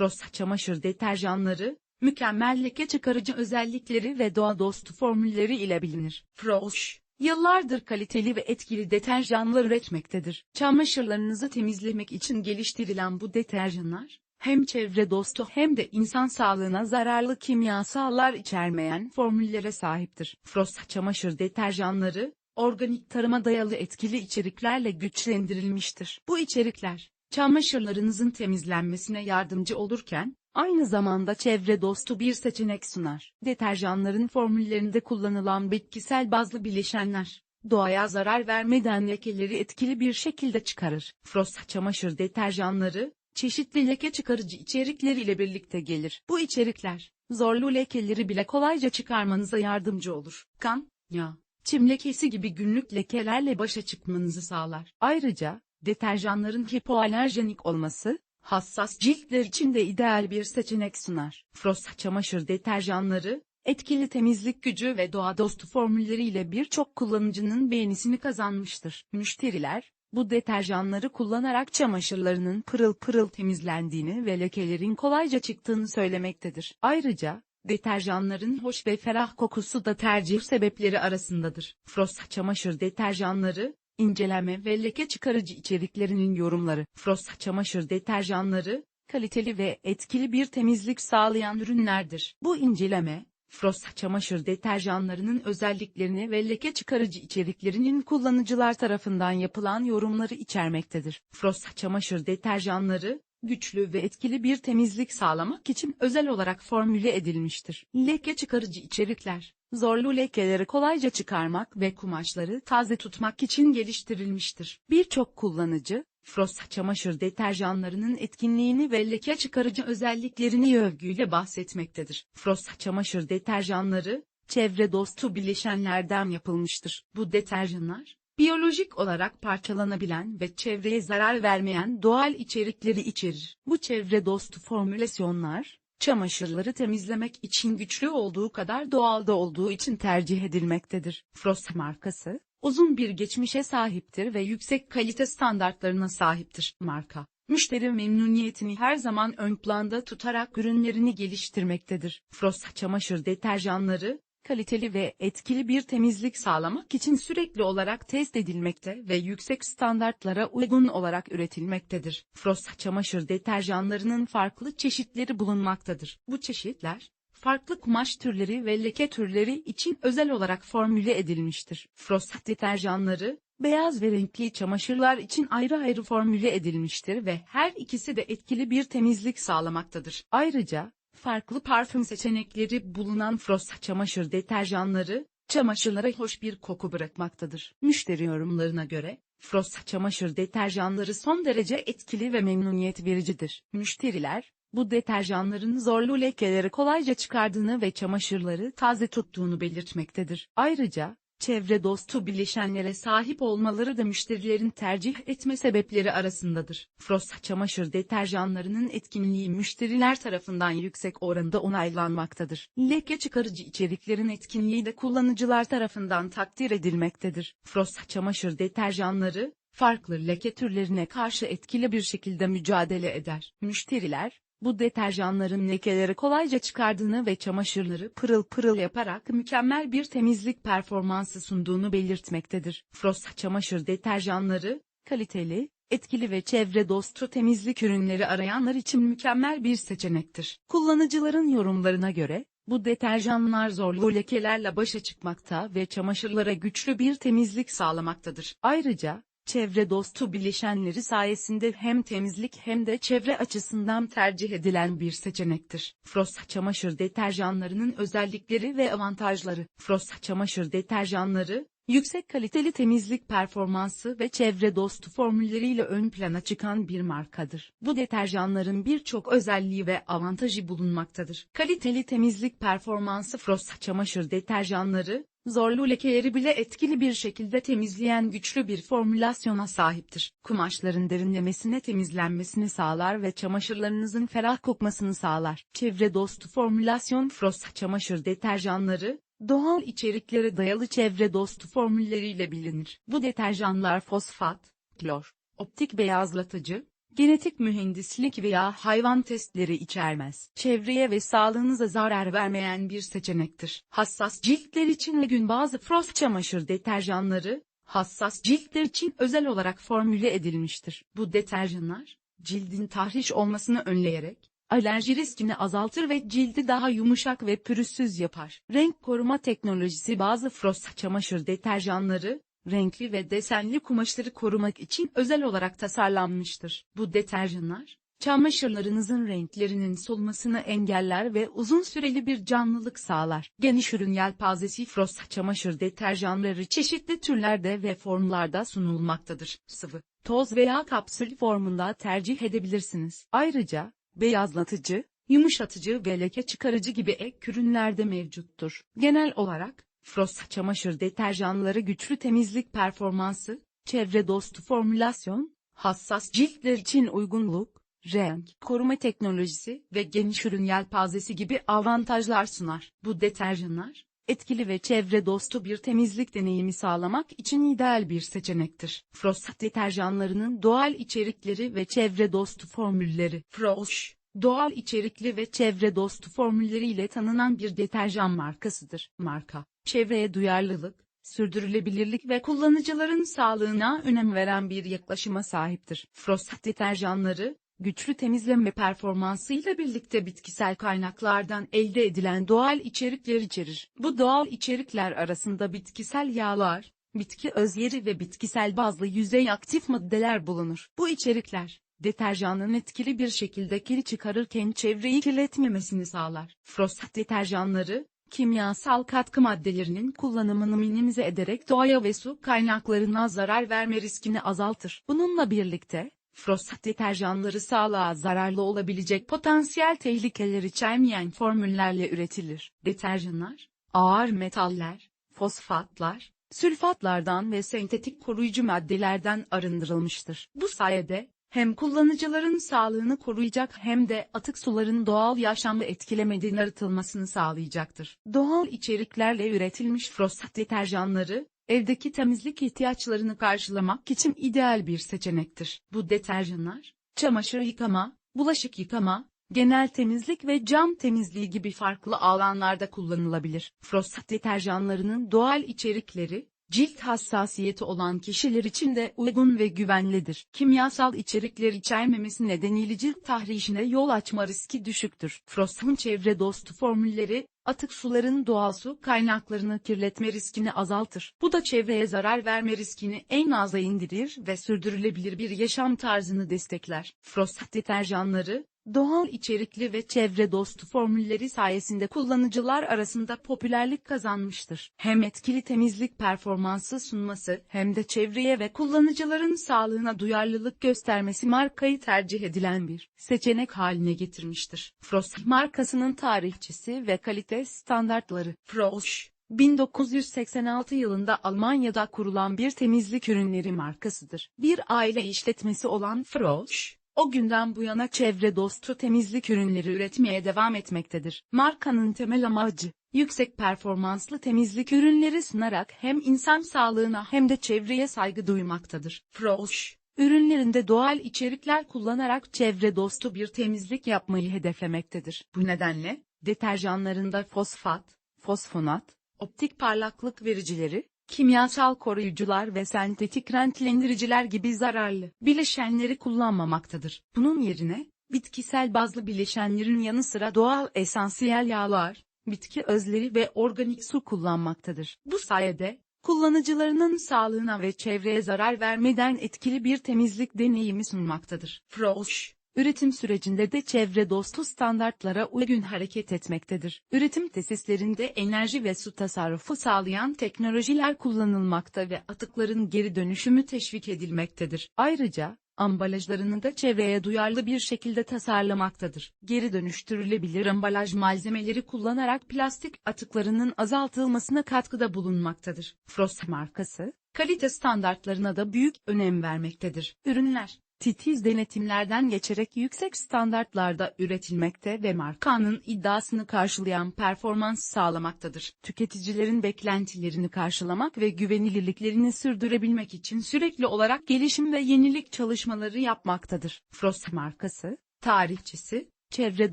Frost çamaşır deterjanları, mükemmel leke çıkarıcı özellikleri ve doğa dostu formülleri ile bilinir. Frost, yıllardır kaliteli ve etkili deterjanlar üretmektedir. Çamaşırlarınızı temizlemek için geliştirilen bu deterjanlar, hem çevre dostu hem de insan sağlığına zararlı kimyasallar içermeyen formüllere sahiptir. Frost çamaşır deterjanları, organik tarıma dayalı etkili içeriklerle güçlendirilmiştir. Bu içerikler, çamaşırlarınızın temizlenmesine yardımcı olurken, aynı zamanda çevre dostu bir seçenek sunar. Deterjanların formüllerinde kullanılan bitkisel bazlı bileşenler, doğaya zarar vermeden lekeleri etkili bir şekilde çıkarır. Frost çamaşır deterjanları, çeşitli leke çıkarıcı içerikleriyle birlikte gelir. Bu içerikler, zorlu lekeleri bile kolayca çıkarmanıza yardımcı olur. Kan, yağ, çim lekesi gibi günlük lekelerle başa çıkmanızı sağlar. Ayrıca, deterjanların hipoalerjenik olması, hassas ciltler için de ideal bir seçenek sunar. Frost çamaşır deterjanları, etkili temizlik gücü ve doğa dostu formülleriyle birçok kullanıcının beğenisini kazanmıştır. Müşteriler, bu deterjanları kullanarak çamaşırlarının pırıl pırıl temizlendiğini ve lekelerin kolayca çıktığını söylemektedir. Ayrıca, deterjanların hoş ve ferah kokusu da tercih sebepleri arasındadır. Frost çamaşır deterjanları, inceleme ve leke çıkarıcı içeriklerinin yorumları. Frost çamaşır deterjanları, kaliteli ve etkili bir temizlik sağlayan ürünlerdir. Bu inceleme, Frost çamaşır deterjanlarının özelliklerini ve leke çıkarıcı içeriklerinin kullanıcılar tarafından yapılan yorumları içermektedir. Frost çamaşır deterjanları, güçlü ve etkili bir temizlik sağlamak için özel olarak formüle edilmiştir. Leke çıkarıcı içerikler, zorlu lekeleri kolayca çıkarmak ve kumaşları taze tutmak için geliştirilmiştir. Birçok kullanıcı, Frost çamaşır deterjanlarının etkinliğini ve leke çıkarıcı özelliklerini övgüyle bahsetmektedir. Frost çamaşır deterjanları, çevre dostu bileşenlerden yapılmıştır. Bu deterjanlar, biyolojik olarak parçalanabilen ve çevreye zarar vermeyen doğal içerikleri içerir. Bu çevre dostu formülasyonlar, çamaşırları temizlemek için güçlü olduğu kadar doğal da olduğu için tercih edilmektedir. Frost markası, uzun bir geçmişe sahiptir ve yüksek kalite standartlarına sahiptir. Marka, müşteri memnuniyetini her zaman ön planda tutarak ürünlerini geliştirmektedir. Frost çamaşır deterjanları, kaliteli ve etkili bir temizlik sağlamak için sürekli olarak test edilmekte ve yüksek standartlara uygun olarak üretilmektedir. Frost çamaşır deterjanlarının farklı çeşitleri bulunmaktadır. Bu çeşitler, farklı kumaş türleri ve leke türleri için özel olarak formüle edilmiştir. Frost deterjanları, beyaz ve renkli çamaşırlar için ayrı ayrı formüle edilmiştir ve her ikisi de etkili bir temizlik sağlamaktadır. Ayrıca, farklı parfüm seçenekleri bulunan Frost çamaşır deterjanları, çamaşırlara hoş bir koku bırakmaktadır. Müşteri yorumlarına göre, Frost çamaşır deterjanları son derece etkili ve memnuniyet vericidir. Müşteriler, bu deterjanların zorlu lekeleri kolayca çıkardığını ve çamaşırları taze tuttuğunu belirtmektedir. Ayrıca, çevre dostu bileşenlere sahip olmaları da müşterilerin tercih etme sebepleri arasındadır. Frost çamaşır deterjanlarının etkinliği müşteriler tarafından yüksek oranda onaylanmaktadır. Leke çıkarıcı içeriklerin etkinliği de kullanıcılar tarafından takdir edilmektedir. Frost çamaşır deterjanları, farklı leke türlerine karşı etkili bir şekilde mücadele eder. Müşteriler, bu deterjanların lekeleri kolayca çıkardığını ve çamaşırları pırıl pırıl yaparak mükemmel bir temizlik performansı sunduğunu belirtmektedir. Frost çamaşır deterjanları, kaliteli, etkili ve çevre dostu temizlik ürünleri arayanlar için mükemmel bir seçenektir. Kullanıcıların yorumlarına göre, bu deterjanlar zorlu lekelerle başa çıkmakta ve çamaşırlara güçlü bir temizlik sağlamaktadır. Ayrıca, çevre dostu bileşenleri sayesinde hem temizlik hem de çevre açısından tercih edilen bir seçenektir. Frost çamaşır deterjanlarının özellikleri ve avantajları. Frost çamaşır deterjanları, yüksek kaliteli temizlik performansı ve çevre dostu formülleriyle ön plana çıkan bir markadır. Bu deterjanların birçok özelliği ve avantajı bulunmaktadır. Kaliteli temizlik performansı Frost çamaşır deterjanları, zorlu lekeleri bile etkili bir şekilde temizleyen güçlü bir formülasyona sahiptir. Kumaşların derinlemesine temizlenmesini sağlar ve çamaşırlarınızın ferah kokmasını sağlar. Çevre dostu formülasyon Frost çamaşır deterjanları, doğal içeriklere dayalı çevre dostu formülleriyle bilinir. Bu deterjanlar fosfat, klor, optik beyazlatıcı, genetik mühendislik veya hayvan testleri içermez. Çevreye ve sağlığınıza zarar vermeyen bir seçenektir. Hassas ciltler için uygun bazı Frost çamaşır deterjanları, hassas ciltler için özel olarak formüle edilmiştir. Bu deterjanlar, cildin tahriş olmasını önleyerek, alerji riskini azaltır ve cildi daha yumuşak ve pürüzsüz yapar. Renk koruma teknolojisi bazı Frost çamaşır deterjanları, renkli ve desenli kumaşları korumak için özel olarak tasarlanmıştır. Bu deterjanlar, çamaşırlarınızın renklerinin solmasını engeller ve uzun süreli bir canlılık sağlar. Geniş ürün yelpazesi Frost çamaşır deterjanları çeşitli türlerde ve formlarda sunulmaktadır. Sıvı, toz veya kapsül formunda tercih edebilirsiniz. Ayrıca, beyazlatıcı, yumuşatıcı ve leke çıkarıcı gibi ek ürünler de mevcuttur. Genel olarak, Frost çamaşır deterjanları güçlü temizlik performansı, çevre dostu formülasyon, hassas ciltler için uygunluk, renk, koruma teknolojisi ve geniş ürün yelpazesi gibi avantajlar sunar. Bu deterjanlar, etkili ve çevre dostu bir temizlik deneyimi sağlamak için ideal bir seçenektir. Frost deterjanlarının doğal içerikleri ve çevre dostu formülleri. Frost, doğal içerikli ve çevre dostu formülleriyle tanınan bir deterjan markasıdır. Marka, çevreye duyarlılık, sürdürülebilirlik ve kullanıcıların sağlığına önem veren bir yaklaşıma sahiptir. Frost deterjanları, güçlü temizleme performansıyla birlikte bitkisel kaynaklardan elde edilen doğal içerikler içerir. Bu doğal içerikler arasında bitkisel yağlar, bitki özleri ve bitkisel bazlı yüzey aktif maddeler bulunur. Bu içerikler, deterjanın etkili bir şekilde kiri çıkarırken çevreyi kirletmemesini sağlar. Frost deterjanları, kimyasal katkı maddelerinin kullanımını minimize ederek doğaya ve su kaynaklarına zarar verme riskini azaltır. Bununla birlikte, Frost deterjanları sağlığa zararlı olabilecek potansiyel tehlikeler içermeyen formüllerle üretilir. Deterjanlar, ağır metaller, fosfatlar, sülfatlardan ve sentetik koruyucu maddelerden arındırılmıştır. Bu sayede, hem kullanıcıların sağlığını koruyacak hem de atık suların doğal yaşamı etkilemeden arıtılmasını sağlayacaktır. Doğal içeriklerle üretilmiş Frost deterjanları, evdeki temizlik ihtiyaçlarını karşılamak için ideal bir seçenektir. Bu deterjanlar, çamaşır yıkama, bulaşık yıkama, genel temizlik ve cam temizliği gibi farklı alanlarda kullanılabilir. Frost deterjanlarının doğal içerikleri, cilt hassasiyeti olan kişiler için de uygun ve güvenlidir. Kimyasal içerikler içermemesi nedeniyle cilt tahrişine yol açma riski düşüktür. Frost'un çevre dostu formülleri, atık suların doğal su kaynaklarını kirletme riskini azaltır. Bu da çevreye zarar verme riskini en aza indirir ve sürdürülebilir bir yaşam tarzını destekler. Frost deterjanları, doğal içerikli ve çevre dostu formülleri sayesinde kullanıcılar arasında popülerlik kazanmıştır. Hem etkili temizlik performansı sunması hem de çevreye ve kullanıcıların sağlığına duyarlılık göstermesi markayı tercih edilen bir seçenek haline getirmiştir. Frost markasının tarihçisi ve kalite standartları Frosch 1986 yılında Almanya'da kurulan bir temizlik ürünleri markasıdır. Bir aile işletmesi olan Frosch, o günden bu yana çevre dostu temizlik ürünleri üretmeye devam etmektedir. Markanın temel amacı, yüksek performanslı temizlik ürünleri sunarak hem insan sağlığına hem de çevreye saygı duymaktadır. Frosch, ürünlerinde doğal içerikler kullanarak çevre dostu bir temizlik yapmayı hedeflemektedir. Bu nedenle, deterjanlarında fosfat, fosfonat, optik parlaklık vericileri, kimyasal koruyucular ve sentetik renklendiriciler gibi zararlı bileşenleri kullanmamaktadır. Bunun yerine, bitkisel bazlı bileşenlerin yanı sıra doğal esansiyel yağlar, bitki özleri ve organik su kullanmaktadır. Bu sayede, kullanıcılarının sağlığına ve çevreye zarar vermeden etkili bir temizlik deneyimi sunmaktadır. Frosch Üretim sürecinde de çevre dostu standartlara uygun hareket etmektedir. Üretim tesislerinde enerji ve su tasarrufu sağlayan teknolojiler kullanılmakta ve atıkların geri dönüşümü teşvik edilmektedir. Ayrıca, ambalajlarını da çevreye duyarlı bir şekilde tasarlamaktadır. Geri dönüştürülebilir ambalaj malzemeleri kullanarak plastik atıklarının azaltılmasına katkıda bulunmaktadır. Frost markası, kalite standartlarına da büyük önem vermektedir. Ürünler titiz denetimlerden geçerek yüksek standartlarda üretilmekte ve markanın iddiasını karşılayan performans sağlamaktadır. Tüketicilerin beklentilerini karşılamak ve güvenilirliklerini sürdürebilmek için sürekli olarak gelişim ve yenilik çalışmaları yapmaktadır. Frost markası, tarihçisi, çevre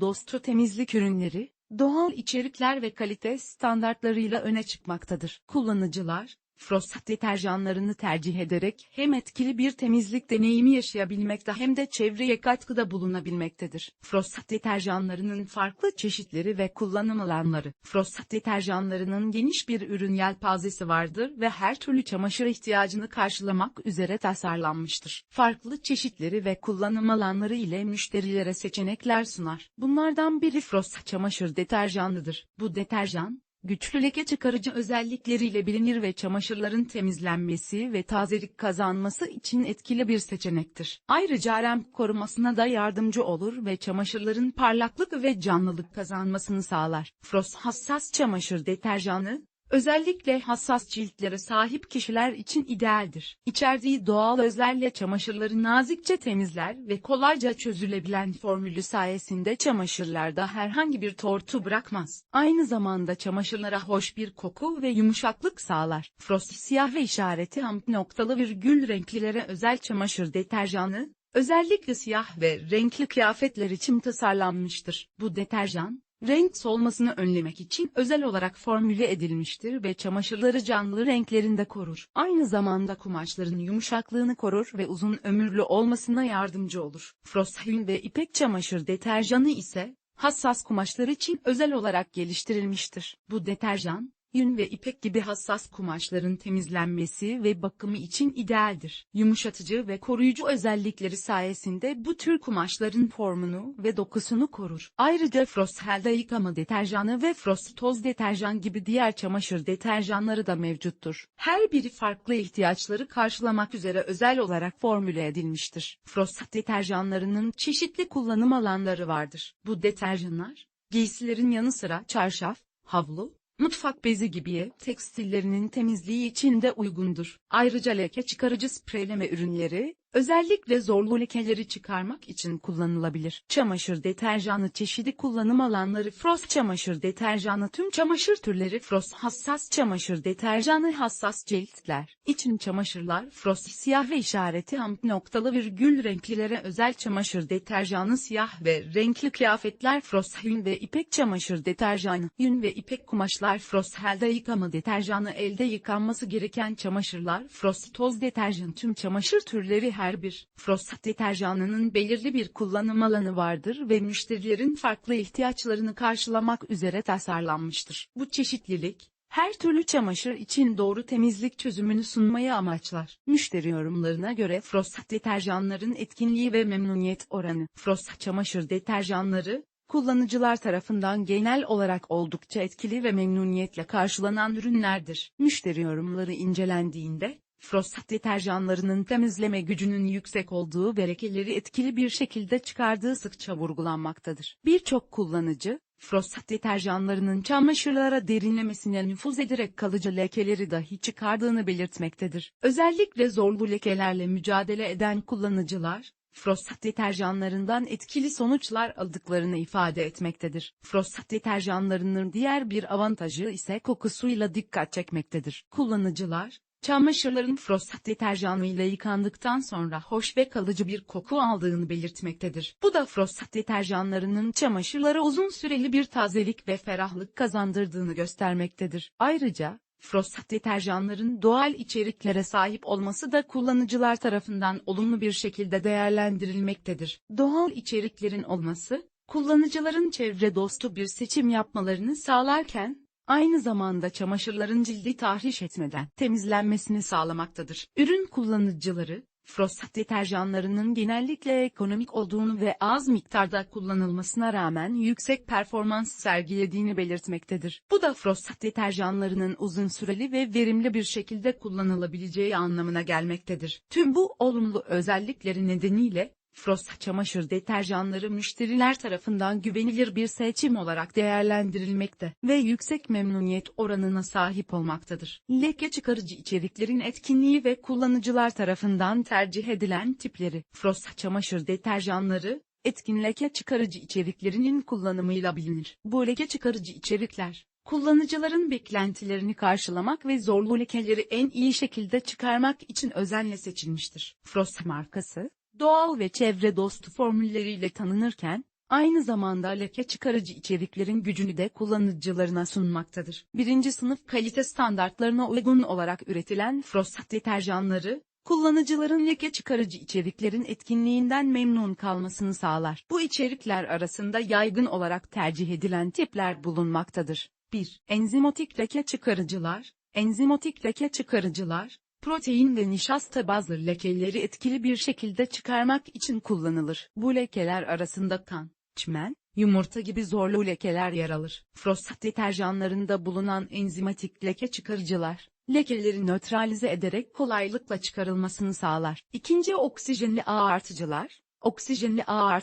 dostu temizlik ürünleri, doğal içerikler ve kalite standartlarıyla öne çıkmaktadır. Kullanıcılar, Frost deterjanlarını tercih ederek hem etkili bir temizlik deneyimi yaşayabilmekte hem de çevreye katkıda bulunabilmektedir. Frost deterjanlarının farklı çeşitleri ve kullanım alanları. Frost deterjanlarının geniş bir ürün yelpazesi vardır ve her türlü çamaşır ihtiyacını karşılamak üzere tasarlanmıştır. Farklı çeşitleri ve kullanım alanları ile müşterilere seçenekler sunar. Bunlardan biri Frost çamaşır deterjanıdır. Bu deterjan, güçlü leke çıkarıcı özellikleriyle bilinir ve çamaşırların temizlenmesi ve tazelik kazanması için etkili bir seçenektir. Ayrıca renk korumasına da yardımcı olur ve çamaşırların parlaklık ve canlılık kazanmasını sağlar. Frost hassas çamaşır deterjanı, Özellikle hassas ciltlere sahip kişiler için idealdir. İçerdiği doğal özlerle çamaşırları nazikçe temizler ve kolayca çözülebilen formülü sayesinde çamaşırlarda herhangi bir tortu bırakmaz. Aynı zamanda çamaşırlara hoş bir koku ve yumuşaklık sağlar. Frost siyah ve işareti amp noktalı virgül renklilere özel çamaşır deterjanı, özellikle siyah ve renkli kıyafetler için tasarlanmıştır. Bu deterjan, renk solmasını önlemek için özel olarak formüle edilmiştir ve çamaşırları canlı renklerinde korur. Aynı zamanda kumaşların yumuşaklığını korur ve uzun ömürlü olmasına yardımcı olur. Frostahün ve ipek çamaşır deterjanı ise, hassas kumaşlar için özel olarak geliştirilmiştir. Bu deterjan, yün ve ipek gibi hassas kumaşların temizlenmesi ve bakımı için idealdir. Yumuşatıcı ve koruyucu özellikleri sayesinde bu tür kumaşların formunu ve dokusunu korur. Ayrıca Frost Helde yıkama deterjanı ve Frost toz deterjan gibi diğer çamaşır deterjanları da mevcuttur. Her biri farklı ihtiyaçları karşılamak üzere özel olarak formüle edilmiştir. Frost deterjanlarının çeşitli kullanım alanları vardır. Bu deterjanlar, giysilerin yanı sıra çarşaf, havlu, Mutfak bezi gibi tekstillerinin temizliği için de uygundur. Ayrıca leke çıkarıcı spreyleme ürünleri, özellikle zorlu lekeleri çıkarmak için kullanılabilir. Çamaşır deterjanı çeşidi kullanım alanları Frost çamaşır deterjanı tüm çamaşır türleri Frost hassas çamaşır deterjanı hassas ciltler için çamaşırlar Frost siyah ve işareti amp noktalı virgül renklilere özel çamaşır deterjanı siyah ve renkli kıyafetler Frost yün ve ipek çamaşır deterjanı yün ve ipek kumaşlar Frost elde yıkama deterjanı elde yıkanması gereken çamaşırlar Frost toz deterjan tüm çamaşır türleri her bir Frost deterjanının belirli bir kullanım alanı vardır ve müşterilerin farklı ihtiyaçlarını karşılamak üzere tasarlanmıştır. Bu çeşitlilik, her türlü çamaşır için doğru temizlik çözümünü sunmayı amaçlar. Müşteri yorumlarına göre Frost deterjanların etkinliği ve memnuniyet oranı. Frost çamaşır deterjanları, kullanıcılar tarafından genel olarak oldukça etkili ve memnuniyetle karşılanan ürünlerdir. Müşteri yorumları incelendiğinde, Frost deterjanlarının temizleme gücünün yüksek olduğu ve lekeleri etkili bir şekilde çıkardığı sıkça vurgulanmaktadır. Birçok kullanıcı, Frost deterjanlarının çamaşırlara derinlemesine nüfuz ederek kalıcı lekeleri dahi çıkardığını belirtmektedir. Özellikle zorlu lekelerle mücadele eden kullanıcılar, Frost deterjanlarından etkili sonuçlar aldıklarını ifade etmektedir. Frost deterjanlarının diğer bir avantajı ise kokusuyla dikkat çekmektedir. Kullanıcılar, çamaşırların Frost deterjanıyla yıkandıktan sonra hoş ve kalıcı bir koku aldığını belirtmektedir. Bu da Frost deterjanlarının çamaşırlara uzun süreli bir tazelik ve ferahlık kazandırdığını göstermektedir. Ayrıca, Frost deterjanların doğal içeriklere sahip olması da kullanıcılar tarafından olumlu bir şekilde değerlendirilmektedir. Doğal içeriklerin olması, kullanıcıların çevre dostu bir seçim yapmalarını sağlarken, aynı zamanda çamaşırların cildi tahriş etmeden temizlenmesini sağlamaktadır. Ürün kullanıcıları, Frost deterjanlarının genellikle ekonomik olduğunu ve az miktarda kullanılmasına rağmen yüksek performans sergilediğini belirtmektedir. Bu da Frost deterjanlarının uzun süreli ve verimli bir şekilde kullanılabileceği anlamına gelmektedir. Tüm bu olumlu özellikleri nedeniyle, Frost çamaşır deterjanları müşteriler tarafından güvenilir bir seçim olarak değerlendirilmekte ve yüksek memnuniyet oranına sahip olmaktadır. Leke çıkarıcı içeriklerin etkinliği ve kullanıcılar tarafından tercih edilen tipleri. Frost çamaşır deterjanları, etkin leke çıkarıcı içeriklerinin kullanımıyla bilinir. Bu leke çıkarıcı içerikler, kullanıcıların beklentilerini karşılamak ve zorlu lekeleri en iyi şekilde çıkarmak için özenle seçilmiştir. Frost markası, doğal ve çevre dostu formülleriyle tanınırken, aynı zamanda leke çıkarıcı içeriklerin gücünü de kullanıcılarına sunmaktadır. Birinci sınıf kalite standartlarına uygun olarak üretilen Frost deterjanları, kullanıcıların leke çıkarıcı içeriklerin etkinliğinden memnun kalmasını sağlar. Bu içerikler arasında yaygın olarak tercih edilen tipler bulunmaktadır. 1. Enzimotik leke çıkarıcılar, enzimotik leke çıkarıcılar, protein ve nişasta bazlı lekeleri etkili bir şekilde çıkarmak için kullanılır. Bu lekeler arasında kan, çimen, yumurta gibi zorlu lekeler yer alır. Frost deterjanlarında bulunan enzimatik leke çıkarıcılar, lekeleri nötralize ederek kolaylıkla çıkarılmasını sağlar. İkinci oksijenli ağ artıcılar, oksijenli ağ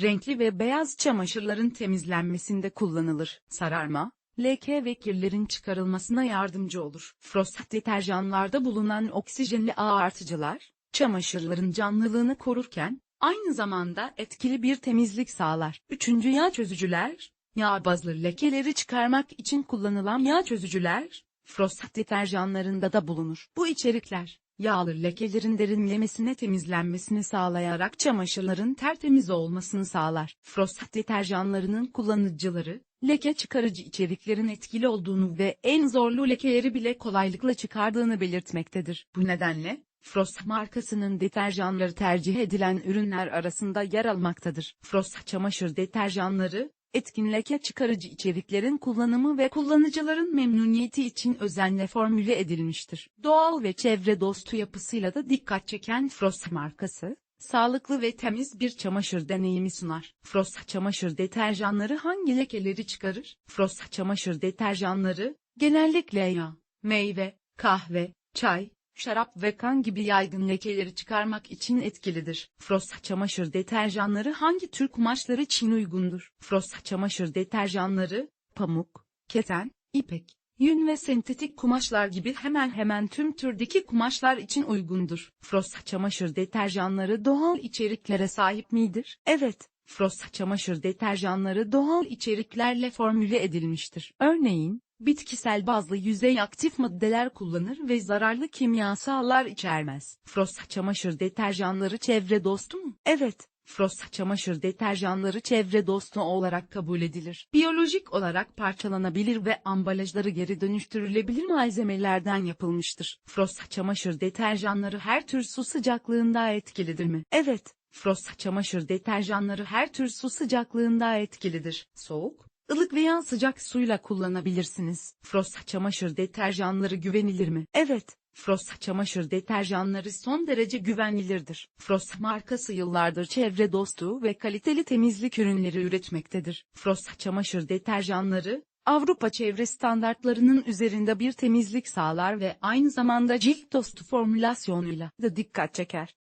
renkli ve beyaz çamaşırların temizlenmesinde kullanılır. Sararma, leke ve kirlerin çıkarılmasına yardımcı olur. Frost deterjanlarda bulunan oksijenli ağ artıcılar, çamaşırların canlılığını korurken, aynı zamanda etkili bir temizlik sağlar. Üçüncü yağ çözücüler, yağ bazlı lekeleri çıkarmak için kullanılan yağ çözücüler, Frost deterjanlarında da bulunur. Bu içerikler, yağlı lekelerin derinlemesine temizlenmesini sağlayarak çamaşırların tertemiz olmasını sağlar. Frost deterjanlarının kullanıcıları, leke çıkarıcı içeriklerin etkili olduğunu ve en zorlu lekeleri bile kolaylıkla çıkardığını belirtmektedir. Bu nedenle, Frost markasının deterjanları tercih edilen ürünler arasında yer almaktadır. Frost çamaşır deterjanları, etkin leke çıkarıcı içeriklerin kullanımı ve kullanıcıların memnuniyeti için özenle formüle edilmiştir. Doğal ve çevre dostu yapısıyla da dikkat çeken Frost markası, sağlıklı ve temiz bir çamaşır deneyimi sunar. Frost çamaşır deterjanları hangi lekeleri çıkarır? Frost çamaşır deterjanları, genellikle yağ, meyve, kahve, çay, şarap ve kan gibi yaygın lekeleri çıkarmak için etkilidir. Frost çamaşır deterjanları hangi tür kumaşlar için uygundur? Frost çamaşır deterjanları, pamuk, keten, ipek, yün ve sentetik kumaşlar gibi hemen hemen tüm türdeki kumaşlar için uygundur. Frost çamaşır deterjanları doğal içeriklere sahip midir? Evet. Frost çamaşır deterjanları doğal içeriklerle formüle edilmiştir. Örneğin, bitkisel bazlı yüzey aktif maddeler kullanır ve zararlı kimyasallar içermez. Frost çamaşır deterjanları çevre dostu mu? Evet. Frost çamaşır deterjanları çevre dostu olarak kabul edilir. Biyolojik olarak parçalanabilir ve ambalajları geri dönüştürülebilir malzemelerden yapılmıştır. Frost çamaşır deterjanları her tür su sıcaklığında etkilidir mi? Evet. Frost çamaşır deterjanları her tür su sıcaklığında etkilidir. Soğuk, ılık veya sıcak suyla kullanabilirsiniz. Frost çamaşır deterjanları güvenilir mi? Evet. Frost çamaşır deterjanları son derece güvenilirdir. Frost markası yıllardır çevre dostu ve kaliteli temizlik ürünleri üretmektedir. Frost çamaşır deterjanları, Avrupa çevre standartlarının üzerinde bir temizlik sağlar ve aynı zamanda cilt dostu formülasyonuyla da dikkat çeker.